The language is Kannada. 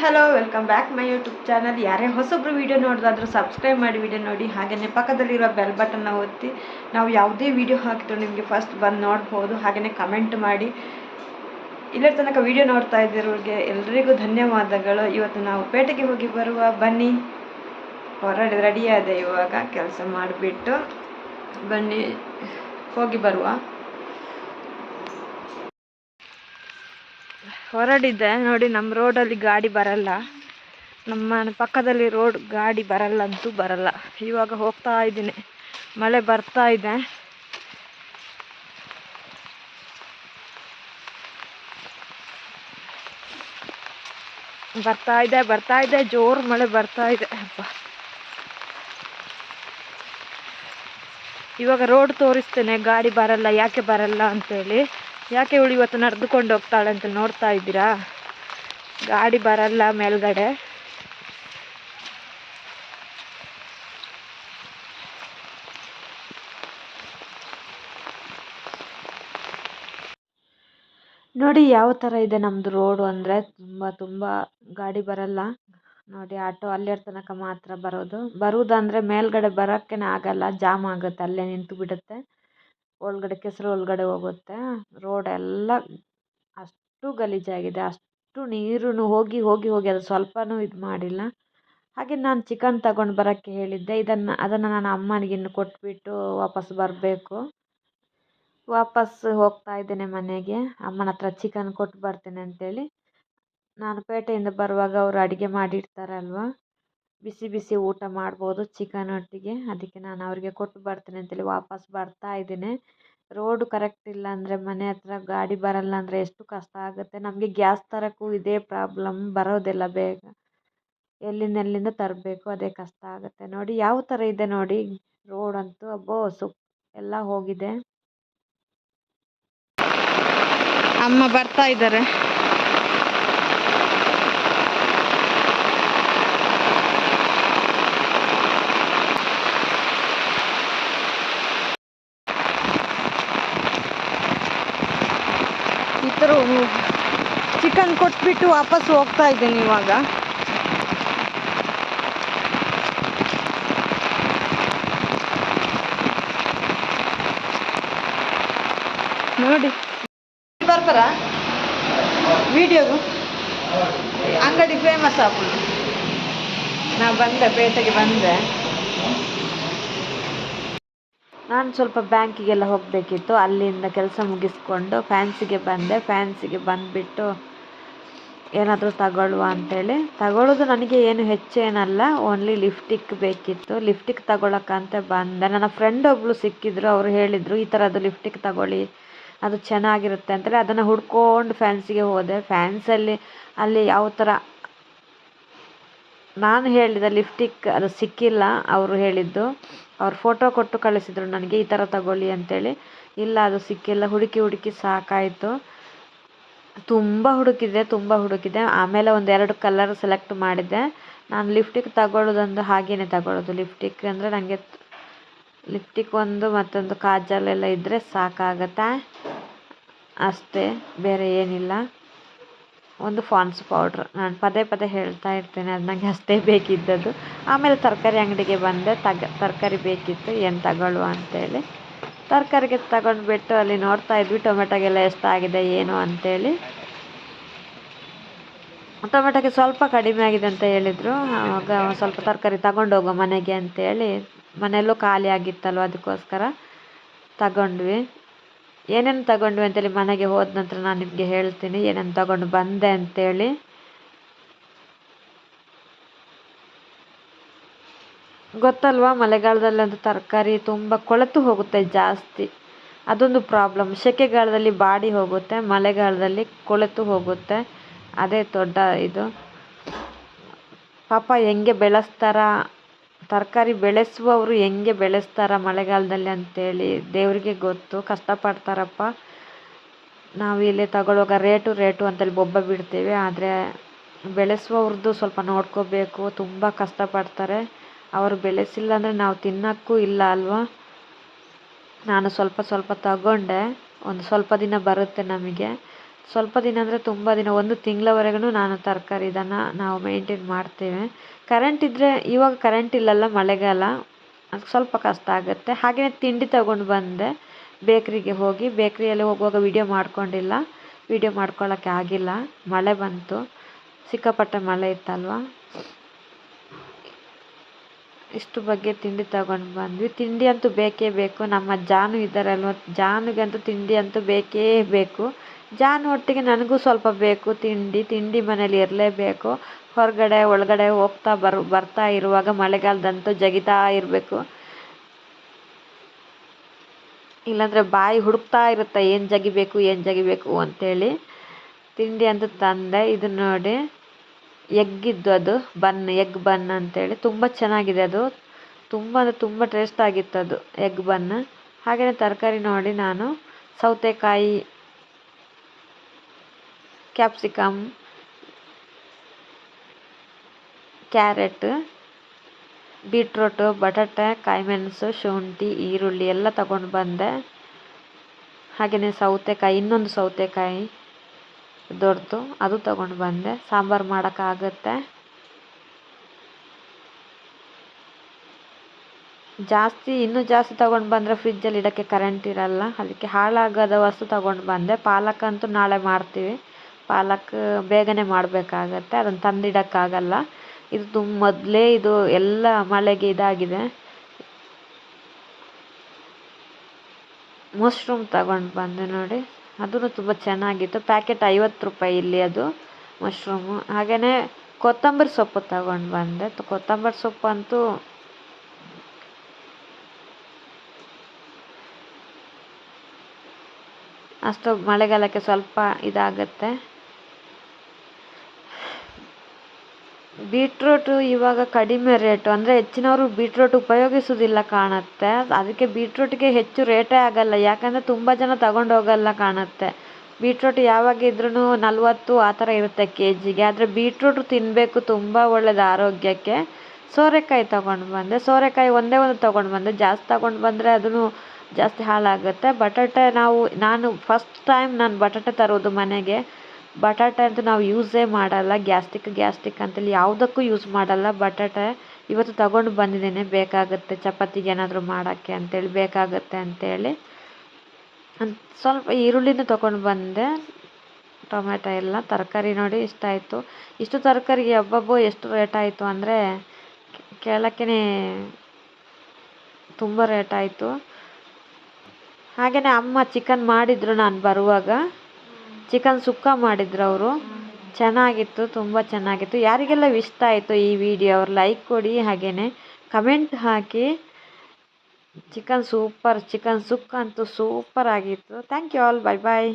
Hello welcome back my YouTube channel ಯಾರೇ ಹೊಸೊಬ್ರು ವೀಡಿಯೋ ನೋಡೋದಾದ್ರೂ ಸಬ್ಸ್ಕ್ರೈಬ್ ಮಾಡಿ ವೀಡಿಯೋ ನೋಡಿ. ಹಾಗೆಯೇ ಪಕ್ಕದಲ್ಲಿರೋ ಬೆಲ್ ಬಟನ್ನ ಒತ್ತಿ. ನಾವು ಯಾವುದೇ ವೀಡಿಯೋ ಹಾಕಿದ್ರು ನಿಮಗೆ ಫಸ್ಟ್ ಬಂದು ನೋಡ್ಬೋದು. ಹಾಗೆಯೇ ಕಮೆಂಟ್ ಮಾಡಿ. ಇಲ್ಲರ ತನಕ ವೀಡಿಯೋ ನೋಡ್ತಾ ಇದ್ದಿರೋರಿಗೆ ಎಲ್ರಿಗೂ ಧನ್ಯವಾದಗಳು. ಇವತ್ತು ನಾವು ಪೇಟೆಗೆ ಹೋಗಿ ಬರುವ ಬನ್ನಿ. ಹೊರಡಿ ರೆಡಿಯಾದೆ ಇವಾಗ. ಕೆಲಸ ಮಾಡಿಬಿಟ್ಟು ಬನ್ನಿ. ಹೋಗಿ ಬರುವ. ಹೊರಡಿದ್ದೆ ನೋಡಿ ನಮ್ಮ ರೋಡಲ್ಲಿ ಗಾಡಿ ಬರಲ್ಲ. ನಮ್ಮ ಪಕ್ಕದಲ್ಲಿ ರೋಡ್ ಗಾಡಿ ಬರಲ್ಲ ಅಂತೂ ಬರಲ್ಲ. ಇವಾಗ ಹೋಗ್ತಾ ಇದ್ದೀನಿ. ಮಳೆ ಬರ್ತಾ ಇದೆ. ಬರ್ತಾ ಇದೆ ಬರ್ತಾ ಇದೆ. ಜೋರು ಮಳೆ ಬರ್ತಾ ಇದೆ. ಅಪ್ಪ ಇವಾಗ ರೋಡ್ ತೋರಿಸ್ತೇನೆ. ಗಾಡಿ ಬರಲ್ಲ, ಯಾಕೆ ಬರಲ್ಲ ಅಂತೇಳಿ. ಯಾಕೆ ಇವಳು ಇವತ್ತು ನಡೆದುಕೊಂಡು ಹೋಗ್ತಾಳೆ ಅಂತ ನೋಡ್ತಾ ಇದ್ದೀರಾ? ಗಾಡಿ ಬರಲ್ಲ ಮೇಲ್ಗಡೆ. ನೋಡಿ ಯಾವ ಥರ ಇದೆ ನಮ್ಮದು ರೋಡು ಅಂದರೆ ತುಂಬ ತುಂಬ ಗಾಡಿ ಬರಲ್ಲ. ನೋಡಿ ಆಟೋ ಅಲ್ಲಿರ ತನಕ ಮಾತ್ರ ಬರೋದು. ಬರುವುದಂದರೆ ಮೇಲ್ಗಡೆ ಬರೋಕ್ಕೇನೆ ಆಗಲ್ಲ, ಜಾಮ್ ಆಗುತ್ತೆ, ಅಲ್ಲೇ ನಿಂತು ಬಿಡುತ್ತೆ. ಒಳಗಡೆ, ಕೆಸರು ಒಳಗಡೆ ಹೋಗುತ್ತೆ. ರೋಡ್ ಎಲ್ಲ ಅಷ್ಟು ಗಲೀಜಾಗಿದೆ. ಅಷ್ಟು ನೀರು ಹೋಗಿ ಹೋಗಿ ಹೋಗಿ ಅದು ಸ್ವಲ್ಪನೂ ಇದು ಮಾಡಿಲ್ಲ. ಹಾಗೆ ನಾನು ಚಿಕನ್ ತಗೊಂಡು ಬರೋಕ್ಕೆ ಹೇಳಿದ್ದೆ. ಇದನ್ನು, ಅದನ್ನು ನಾನು ಅಮ್ಮನಿಗೆ ಇನ್ನು ಕೊಟ್ಬಿಟ್ಟು ವಾಪಸ್ ಬರಬೇಕು. ವಾಪಸ್ ಹೋಗ್ತಾ ಇದ್ದೇನೆ ಮನೆಗೆ. ಅಮ್ಮನ ಹತ್ರ ಚಿಕನ್ ಕೊಟ್ಟು ಬರ್ತೇನೆ ಅಂತೇಳಿ. ನಾನು ಪೇಟೆಯಿಂದ ಬರುವಾಗ ಅವರು ಅಡುಗೆ ಮಾಡಿರ್ತಾರಲ್ವ? ಬಿಸಿ ಬಿಸಿ ಊಟ ಮಾಡ್ಬೋದು ಚಿಕನ್ ಒಟ್ಟಿಗೆ. ಅದಕ್ಕೆ ನಾನು ಅವರಿಗೆ ಕೊಟ್ಟು ಬರ್ತೀನಿ ಅಂತೇಳಿ ವಾಪಸ್ ಬರ್ತಾ ಇದ್ದೀನಿ. ರೋಡ್ ಕರೆಕ್ಟ್ ಇಲ್ಲ ಅಂದರೆ ಮನೆ ಹತ್ರ ಗಾಡಿ ಬರಲ್ಲ ಅಂದರೆ ಎಷ್ಟು ಕಷ್ಟ ಆಗುತ್ತೆ. ನಮಗೆ ಗ್ಯಾಸ್ ತರೋಕ್ಕೂ ಇದೇ ಪ್ರಾಬ್ಲಮ್ ಬರೋದಿಲ್ಲ ಬೇಗ. ಎಲ್ಲಿಂದ ಎಲ್ಲಿಂದ ತರಬೇಕು ಅದೇ ಕಷ್ಟ ಆಗುತ್ತೆ. ನೋಡಿ ಯಾವ ಥರ ಇದೆ ನೋಡಿ ರೋಡ್ ಅಂತೂ ಅಬ್ಬೋ ಸುಪ್ ಎಲ್ಲ ಹೋಗಿದೆ. ಅಮ್ಮ ಬರ್ತಾ ಇದ್ದಾರೆ ಈ ಥರ ಚಿಕನ್ ಕೊಟ್ಬಿಟ್ಟು ವಾಪಸ್ ಹೋಗ್ತಾ ಇದ್ದೀನಿ ಇವಾಗ. ನೋಡಿ. ಬರ್ತಾರ? ವಿಡಿಯೋಗು ಅಂಗಡಿ ಫೇಮಸ್ ಆಗ್ಬೋದು ನಾ ಬಂದೆ, ಪೇಟೆಗೆ ಬಂದೆ. ನಾನು ಸ್ವಲ್ಪ ಬ್ಯಾಂಕಿಗೆಲ್ಲ ಹೋಗಬೇಕಿತ್ತು. ಅಲ್ಲಿಂದ ಕೆಲಸ ಮುಗಿಸ್ಕೊಂಡು ಫ್ಯಾನ್ಸಿಗೆ ಬಂದೆ. ಫ್ಯಾನ್ಸಿಗೆ ಬಂದುಬಿಟ್ಟು ಏನಾದರೂ ತಗೊಳ್ಳುವ ಅಂತೇಳಿ. ತಗೊಳ್ಳೋದು ನನಗೆ ಏನು ಹೆಚ್ಚೇನಲ್ಲ ಓನ್ಲಿ ಲಿಫ್ಟಿಕ್ ಬೇಕಿತ್ತು. ಲಿಫ್ಟಿಕ್ ತಗೊಳಕ್ಕಂತ ಬಂದೆ. ನನ್ನ ಫ್ರೆಂಡ್ ಒಬ್ಬಳು ಸಿಕ್ಕಿದ್ರು, ಅವರು ಹೇಳಿದರು, ಈ ಥರದ್ದು ಲಿಫ್ಟಿಕ್ ತಗೊಳ್ಳಿ. ಅದು ಚೆನ್ನಾಗಿರುತ್ತೆ ಅಂತೇಳಿ. ಅದನ್ನು ಹುಡ್ಕೊಂಡು ಫ್ಯಾನ್ಸಿಗೆ ಹೋದೆ. ಫ್ಯಾನ್ಸಲ್ಲಿ ಅಲ್ಲಿ ಯಾವ ಥರ ನಾನು ಹೇಳಿದ ಲಿಫ್ಟಿಕ್ ಅದು ಸಿಕ್ಕಿಲ್ಲ, ಅವರು ಹೇಳಿದ್ದು. ಅವ್ರು ಫೋಟೋ ಕೊಟ್ಟು ಕಳಿಸಿದ್ರು ನನಗೆ, ಈ ಥರ ತಗೊಳ್ಳಿ ಅಂತೇಳಿ. ಇಲ್ಲ, ಅದು ಸಿಕ್ಕಿಲ್ಲ. ಹುಡುಕಿ ಹುಡುಕಿ ಸಾಕಾಯಿತು. ತುಂಬ ಹುಡುಕಿದೆ ತುಂಬ ಹುಡುಕಿದೆ. ಆಮೇಲೆ ಒಂದೆರಡು ಕಲರ್ ಸೆಲೆಕ್ಟ್ ಮಾಡಿದೆ ನಾನು ಲಿಫ್ಟಿಕ್ ತಗೊಳ್ಳೋದಂದು ಹಾಗೇ ತಗೊಳ್ಳೋದು. ಲಿಫ್ಟಿಕ್ ಅಂದರೆ ನನಗೆ ಲಿಫ್ಟಿಕ್ ಒಂದು ಮತ್ತೊಂದು ಕಾಜಲ್ ಎಲ್ಲ ಇದ್ದರೆ ಸಾಕಾಗತ್ತೆ. ಅಷ್ಟೇ, ಬೇರೆ ಏನಿಲ್ಲ. ಒಂದು ಫಾನ್ಸ್ ಪೌಡ್ರ್ ನಾನು ಪದೇ ಪದೇ ಹೇಳ್ತಾ ಇರ್ತೇನೆ, ಅದು ನನಗೆ ಅಷ್ಟೇ ಬೇಕಿದ್ದದ್ದು. ಆಮೇಲೆ ತರಕಾರಿ ಅಂಗಡಿಗೆ ಬಂದೆ. ತಗ, ತರಕಾರಿ ಬೇಕಿತ್ತು, ಏನು ತಗೊಳ್ಳುವ ಅಂತೇಳಿ. ತರಕಾರಿಗೆ ತಗೊಂಡ್ಬಿಟ್ಟು ಅಲ್ಲಿ ನೋಡ್ತಾ ಇದ್ವಿ, ಟೊಮೆಟೊಗೆಲ್ಲ ಎಷ್ಟಾಗಿದೆ, ಏನು ಅಂತೇಳಿ. ಟೊಮೆಟೊಗೆ ಸ್ವಲ್ಪ ಕಡಿಮೆ ಆಗಿದೆ ಅಂತ ಹೇಳಿದರು. ಆವಾಗ ಸ್ವಲ್ಪ ತರಕಾರಿ ತಗೊಂಡು ಹೋಗೋ ಮನೆಗೆ ಅಂತೇಳಿ. ಮನೆಯಲ್ಲೂ ಖಾಲಿ ಆಗಿತ್ತಲ್ವ, ಅದಕ್ಕೋಸ್ಕರ ತಗೊಂಡ್ವಿ. ಏನೇನು ತಗೊಂಡ್ವಿ ಅಂತೇಳಿ ಮನೆಗೆ ಹೋದ ನಂತರ ನಾನು ನಿಮಗೆ ಹೇಳ್ತೀನಿ, ಏನೇನು ತಗೊಂಡು ಬಂದೆ ಅಂತೇಳಿ. ಗೊತ್ತಲ್ವಾ? ಮಳೆಗಾಲದಲ್ಲಂತೂ ತರಕಾರಿ ತುಂಬ ಕೊಳೆತು ಹೋಗುತ್ತೆ ಜಾಸ್ತಿ. ಅದೊಂದು ಪ್ರಾಬ್ಲಮ್ ಸೆಕೆಗಾಲದಲ್ಲಿ ಬಾಡಿ ಹೋಗುತ್ತೆ, ಮಳೆಗಾಲದಲ್ಲಿ ಕೊಳೆತು ಹೋಗುತ್ತೆ. ಅದೇ ದೊಡ್ಡ ಇದು. ಪಾಪ ಹೆಂಗೆ ಬೆಳೆಸ್ತಾರ? ತರಕಾರಿ ಬೆಳೆಸುವವರು ಹೆಂಗೆ ಬೆಳೆಸ್ತಾರ ಮಳೆಗಾಲದಲ್ಲಿ ಅಂತೇಳಿ ದೇವರಿಗೆ ಗೊತ್ತು. ಕಷ್ಟಪಡ್ತಾರಪ್ಪ. ನಾವು ಇಲ್ಲಿ ತಗೊಳ್ಳುವಾಗ ರೇಟು ರೇಟು ಅಂತೇಳಿ ಬೊಬ್ಬ ಬಿಡ್ತೇವೆ. ಆದರೆ ಬೆಳೆಸುವವ್ರದ್ದು ಸ್ವಲ್ಪ ನೋಡ್ಕೋಬೇಕು. ತುಂಬ ಕಷ್ಟಪಡ್ತಾರೆ. ಅವರು ಬೆಳೆಸಿಲ್ಲ ಅಂದರೆ ನಾವು ತಿನ್ನೋಕ್ಕೂ ಇಲ್ಲ ಅಲ್ವಾ? ನಾನು ಸ್ವಲ್ಪ ಸ್ವಲ್ಪ ತಗೊಂಡೆ. ಒಂದು ಸ್ವಲ್ಪ ದಿನ ಬರುತ್ತೆ ನಮಗೆ. ಸ್ವಲ್ಪ ದಿನ ಅಂದರೆ ತುಂಬ ದಿನ, ಒಂದು ತಿಂಗಳವರೆಗೂ ನಾನು ತರಕಾರಿ ಇದನ್ನು ನಾವು ಮೇಂಟೈನ್ ಮಾಡ್ತೇವೆ. ಕರೆಂಟ್ ಇದ್ದರೆ ಇವಾಗ ಕರೆಂಟ್ ಇಲ್ಲಲ್ಲ ಮಳೆಗಾಲ. ಅದು ಸ್ವಲ್ಪ ಕಷ್ಟ ಆಗುತ್ತೆ. ಹಾಗೆಯೇ ತಿಂಡಿ ತಗೊಂಡು ಬಂದೆ. ಬೇಕ್ರಿಗೆ ಹೋಗಿ, ಬೇಕ್ರಿಯಲ್ಲಿ ಹೋಗುವಾಗ ವಿಡಿಯೋ ಮಾಡ್ಕೊಂಡಿಲ್ಲ. ವಿಡಿಯೋ ಮಾಡ್ಕೊಳ್ಳೋಕ್ಕೆ ಆಗಿಲ್ಲ. ಮಳೆ ಬಂತು. ಸಿಕ್ಕಾಪಟ್ಟೆ ಮಳೆ ಇತ್ತಲ್ವ? ಇಷ್ಟು ಬಗ್ಗೆ ತಿಂಡಿ ತಗೊಂಡು ಬಂದ್ವಿ. ತಿಂಡಿ ಅಂತೂ ಬೇಕೇ ಬೇಕು. ನಮ್ಮ ಜಾನು ಇದ್ದಾರಲ್ವ, ಜಾನಿಗಂತೂ ತಿಂಡಿ ಅಂತೂ ಬೇಕೇ ಬೇಕು. ಜಾನು ಒಟ್ಟಿಗೆ ನನಗೂ ಸ್ವಲ್ಪ ಬೇಕು ತಿಂಡಿ. ತಿಂಡಿ ಮನೇಲಿ ಇರಲೇಬೇಕು. ಹೊರಗಡೆ, ಒಳಗಡೆ ಹೋಗ್ತಾ ಬರ್, ಬರ್ತಾ ಇರುವಾಗ ಮಳೆಗಾಲದಂತೂ ಜಗಿತಾ ಇರಬೇಕು. ಇಲ್ಲಾಂದರೆ ಬಾಯಿ ಹುಡುಕ್ತಾ ಇರುತ್ತೆ, ಏನು ಜಗಿಬೇಕು ಏನು ಜಗಿಬೇಕು ಅಂತೇಳಿ. ತಿಂಡಿ ಅಂತೂ ತಂದೆ. ಇದು ನೋಡಿ ಎಗ್ಗಿದ್ದು ಅದು, ಬನ್, ಎಗ್ ಬನ್ ಅಂತೇಳಿ. ತುಂಬ ಚೆನ್ನಾಗಿದೆ ಅದು. ತುಂಬ ಅಂದರೆ ತುಂಬ ಟೇಸ್ಟ್ ಆಗಿತ್ತು ಅದು, ಎಗ್ ಬನ್. ಹಾಗೆಯೇ ತರಕಾರಿ ನೋಡಿ ನಾನು. ಸೌತೆಕಾಯಿ ಕ್ಯಾಪ್ಸಿಕಮ್ ಕ್ಯಾರೆಟ್ ಬೀಟ್ರೋಟು ಬಟಾಟೆ ಕಾಯಿಮೆಣಸು ಶುಂಠಿ, ಈರುಳ್ಳಿ ಎಲ್ಲ ತಗೊಂಡು ಬಂದೆ. ಹಾಗೆಯೇ ಸೌತೆಕಾಯಿ, ಇನ್ನೊಂದು ಸೌತೆಕಾಯಿ. ದೊಡ್ಡದು. ಅದು ತಗೊಂಡು ಬಂದೆ. ಸಾಂಬಾರು ಮಾಡೋಕ್ಕಾಗತ್ತೆ. ಜಾಸ್ತಿ, ಇನ್ನೂ ಜಾಸ್ತಿ ತಗೊಂಡು ಬಂದರೆ ಫ್ರಿಜ್ಜಲ್ಲಿ ಇಡೋಕ್ಕೆ ಕರೆಂಟ್ ಇರಲ್ಲ. ಅದಕ್ಕೆ ಹಾಳಾಗದ ವಸ್ತು ತಗೊಂಡು ಬಂದೆ. ಪಾಲಕ್ ಅಂತೂ ನಾಳೆ ಮಾಡ್ತೀವಿ. ಪಾಲಕ್ ಬೇಗನೆ ಮಾಡಬೇಕಾಗತ್ತೆ. ಅದನ್ನು ತಂದಿಡೋಕ್ಕಾಗಲ್ಲ. ಇದು ತುಂಬ ಮೊದಲೇ ಇದು ಎಲ್ಲ ಮಳೆಗೆ ಇದಾಗಿದೆ. ಮಶ್ರೂಮ್ ತಗೊಂಡು ಬಂದೆ ನೋಡಿ. ಅದೂ ತುಂಬ ಚೆನ್ನಾಗಿತ್ತು. ಪ್ಯಾಕೆಟ್ ಐವತ್ತು ರೂಪಾಯಿ ಇಲ್ಲಿ ಅದು ಮಶ್ರೂಮು ಹಾಗೆಯೇ ಕೊತ್ತಂಬರಿ ಸೊಪ್ಪು ತಗೊಂಡು ಬಂದೆ. ಕೊತ್ತಂಬರಿ ಸೊಪ್ಪು ಅಂತೂ ಅಷ್ಟು ಮಳೆಗಾಲಕ್ಕೆ ಸ್ವಲ್ಪ ಇದಾಗುತ್ತೆ. ಬೀಟ್ರೂಟು ಇವಾಗ ಕಡಿಮೆ ರೇಟು, ಅಂದರೆ ಹೆಚ್ಚಿನವರು ಬೀಟ್ರೂಟ್ ಉಪಯೋಗಿಸೋದಿಲ್ಲ ಕಾಣುತ್ತೆ. ಅದಕ್ಕೆ ಬೀಟ್ರೂಟ್ಗೆ ಹೆಚ್ಚು ರೇಟೇ ಆಗಲ್ಲ, ಯಾಕಂದರೆ ತುಂಬ ಜನ ತಗೊಂಡು ಹೋಗಲ್ಲ ಕಾಣುತ್ತೆ. ಬೀಟ್ರೂಟ್ ಯಾವಾಗಿದ್ರೂ ನಲ್ವತ್ತು ಆ ಥರ ಇರುತ್ತೆ ಕೆ ಜಿಗೆ ಆದರೆ ಬೀಟ್ರೂಟ್ ತಿನ್ನಬೇಕು ತುಂಬ ಒಳ್ಳೇದು ಆರೋಗ್ಯಕ್ಕೆ. ಸೋರೆಕಾಯಿ ತಗೊಂಡು ಬಂದೆ, ಸೋರೆಕಾಯಿ ಒಂದೇ ಒಂದು ತಗೊಂಡು ಬಂದೆ. ಜಾಸ್ತಿ ತಗೊಂಡು ಬಂದರೆ ಅದೂ ಜಾಸ್ತಿ ಹಾಳಾಗುತ್ತೆ. ಬಟಾಟೆ ನಾವು, ನಾನು ಫಸ್ಟ್ ಟೈಮ್ ನಾನು ಬಟಾಟೆ ತರೋದು ಮನೆಗೆ. ಬಟಾಟೆ ಅಂತೂ ನಾವು ಯೂಸೇ ಮಾಡಲ್ಲ, ಗ್ಯಾಸ್ಟಿಕ್ ಗ್ಯಾಸ್ಟಿಕ್ ಅಂತೇಳಿ ಯಾವುದಕ್ಕೂ ಯೂಸ್ ಮಾಡಲ್ಲ ಬಟಾಟೆ. ಇವತ್ತು ತಗೊಂಡು ಬಂದಿದ್ದೇನೆ, ಬೇಕಾಗುತ್ತೆ ಚಪಾತಿಗೆ ಏನಾದರೂ ಮಾಡೋಕ್ಕೆ ಅಂತೇಳಿ, ಬೇಕಾಗುತ್ತೆ ಅಂತೇಳಿ. ಅಂತ ಸ್ವಲ್ಪ ಈರುಳ್ಳಿನೂ ತೊಗೊಂಡು ಬಂದೆ. ಟೊಮೆಟೊ ಎಲ್ಲ, ತರಕಾರಿ ನೋಡಿ ಇಷ್ಟ ಆಯಿತು. ಇಷ್ಟು ತರಕಾರಿಗೆ ಹಬ್ಬಬ್ಬೋ ಎಷ್ಟು ರೇಟ್ ಆಯಿತು ಅಂದರೆ ಕೇಳೋಕ್ಕೇ ತುಂಬ ರೇಟ್ ಆಯಿತು. ಹಾಗೆಯೇ ಅಮ್ಮ ಚಿಕನ್ ಮಾಡಿದ್ರು ನಾನು ಬರುವಾಗ. ಚಿಕನ್ ಸುಕ್ಕ ಮಾಡಿದ್ರು ಅವರು. ಚೆನ್ನಾಗಿತ್ತು, ತುಂಬ ಚೆನ್ನಾಗಿತ್ತು. ಯಾರಿಗೆಲ್ಲ ಇಷ್ಟ ಆಯಿತು ಈ ವಿಡಿಯೋ ಅವ್ರು ಲೈಕ್ ಕೊಡಿ ಹಾಗೆಯೇ ಕಮೆಂಟ್ ಹಾಕಿ. ಚಿಕನ್ ಸೂಪರ್, ಚಿಕನ್ ಸುಕ್ಕ ಅಂತೂ ಸೂಪರ್ ಆಗಿತ್ತು. Thank you all bye bye